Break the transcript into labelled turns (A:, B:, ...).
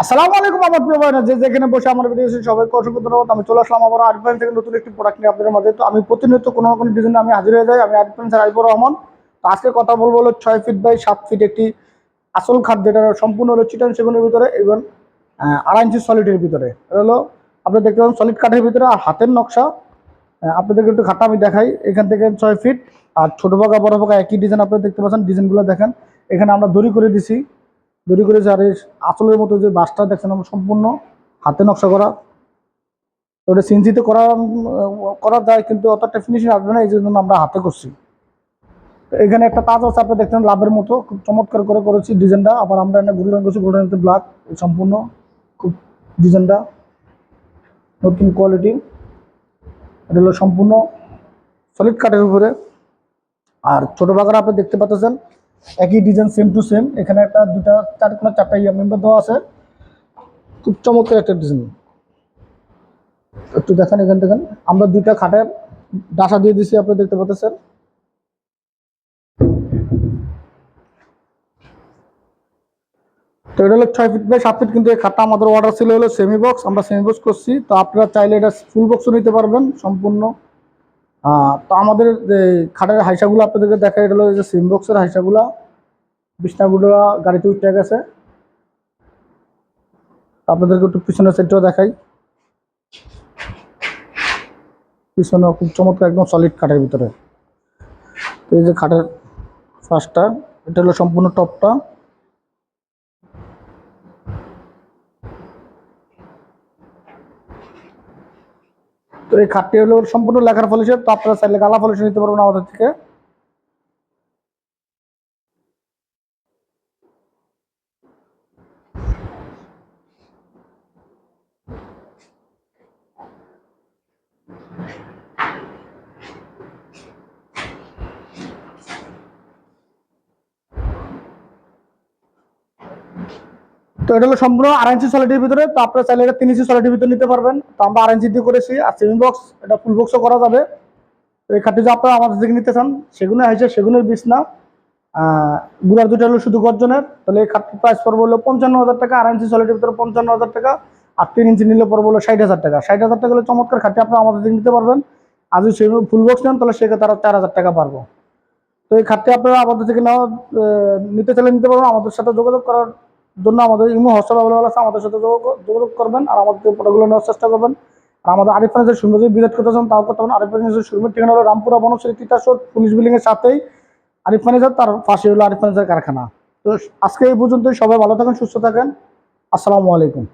A: আসসালামু আলাইকুম আমার প্রিয় ভাইরা, যে যেখানে বসে আমার ভিডিও সবাইকে অসংখ্য ধন্যবাদ। আমি চলে আসলাম আবার আরিফান থেকে নতুন একটি প্রোডাক্ট নিয়ে আপনাদের মাঝে। তো আমি প্রতিনিয়ত কোনো না কোনো ডিজাইনে আমি হাজির হয়ে যাই। আমি আরিফান স্যার আরিফুর রহমান। তো আজকে কথা বলব হলো ছয় ফিট বাই সাত ফিট একটি আসল খাদ্য যেটা সম্পূর্ণ হলো চিটান সেগুনের ভিতরে এবং আড়াই ইঞ্চি সলিডের ভিতরে। এটা হলো আপনি দেখতে পাবেন সলিড কাঠের ভিতরে আর হাতের নকশা। আপনাদেরকে একটু খাতা আমি দেখাই। এখান থেকে ছয় ফিট আর ছোট পাকা, বড় পাকা একই ডিজাইন আপনারা দেখতে পাচ্ছেন। ডিজাইনগুলো দেখেন। এখানে আমরা দড়ি করে দিছি। দড়ি করেছে আর আসলের মতো যে বাসটা দেখছেন আমরা সম্পূর্ণ হাতে নকশা করা। ওটা সিনজিতে করা করা যায় কিন্তু অতটা ফিনিশিং আসবে না, এই জন্য আমরা হাতে করছি। এখানে একটা তাজ আছে, আপনি দেখছেন লাভের মতো, খুব চমৎকার করে করেছি ডিজাইনটা। আবার আমরা এনে গোল্ডেন করছি, গোল্ডেন ব্ল্যাক সম্পূর্ণ খুব ডিজাইনটা, নতুন কোয়ালিটি এটা হলো সম্পূর্ণ সলিড কাঠের উপরে। আর ছোট বাগান আপনি দেখতে পাচ্ছেন একই ডিজাইন সেম টু সেম এখানে একটা দুটা চার, কোনো চারটা ইয়া মেম্বার দেওয়া আছে। খুব চমৎকার একটা ডিজাইন একটু দেখেন এখান থেকে। আমরা দুইটা খাটের ডাসা দিয়ে দিছি, আপনি দেখতে পাচ্ছেন। তো এটা হলো ছয় ফিট বাই সাত ফিট কিন্তু এই খাটটা আমাদের অর্ডার ছিল হলো সেমি বক্স আমরা সেমি বক্স করছি। তো আপনারা চাইলে এটা ফুল বক্সও নিতে পারবেন, সম্পূর্ণ। তো আমাদের যে খাটের হাইসাগুলো আপনাদেরকে দেখা এটা হলো যে সিম বক্সের হাইসাগুলো। বিছনাগুলো গাড়িতে উঠে গেছে। আপনাদেরকে একটু পিছনের সাইডটাও দেখাই। পিছনে খুব চমৎকার একদম সলিড খাটের ভিতরে। এই যে খাটের ফার্স্টটা এটা হলো সম্পূর্ণ টপটা। তো এই খাটটি হলো সম্পূর্ণ লেখার পলিশের তো আপনারা চাইলে গালা পলিশ নিতে পারবেন আমাদের থেকে। তো এটা হলো সম্পূর্ণ আড়াই ইঞ্চি সলিডের ভিতরে। তো আপনারা চাইলে এটা তিন ইঞ্চি সলিডের ভিতরে নিতে পারবেন। তো আমরা আড়াই ইঞ্চি দিয়ে করেছি। আর সেমি বক্স এটা ফুল বক্সও করা যাবে। তো এই খাটটি যে আপনারা আমাদের থেকে নিতে চান সেগুলো হয়েছে সেগুনের বিছনা। গুড়ার দুটো হলো শুধু গর্জনের। তাহলে এই খাটটির প্রাইস পড়বে হলো পঞ্চান্ন হাজার টাকা। আড়াই ইঞ্চি সলিডের ভিতরে পঞ্চান্ন হাজার টাকা। আর তিন ইঞ্চি নিলে পড়বে হলো ষাট হাজার টাকা। ষাট হাজার টাকা হলে চমৎকার খাটটি আপনারা আমাদের থেকে নিতে পারবেন। আর যদি সেমি ফুল বক্স নেন, তাহলে সেক্ষেত্রে তারা চার হাজার টাকা পারব তো এই খাটটি আপনারা আমাদের থেকে নেওয়া নিতে চাইলে নিতে পারবেন। আমাদের সাথে যোগাযোগ করার জন্য আমাদের ইমো, হোয়াটসঅ্যাপ অ্যাভেলেবল আছে। আমাদের সাথে যোগাযোগ- করবেন আর আমাদের প্রোডাক্টগুলো নেওয়ার চেষ্টা করবেন। আর আমাদের আরিফ ফার্নিচার সুন্দর যদি ভিজিট করতে চান, তাও করতে পারেন। আরিফ ফার্নিচার সুন্দর ঠিকানা হলো রামপুরা বনশ্রী তিতাসর পুলিশ বিল্ডিং এর সাথেই। আরিফ ফার্নিচার তার পাশে হলো আরিফ ফার্নিচার কারখানা। তো আজকে এই পর্যন্তই। সবাই ভালো থাকেন, সুস্থ থাকেন। আসসালামু আলাইকুম।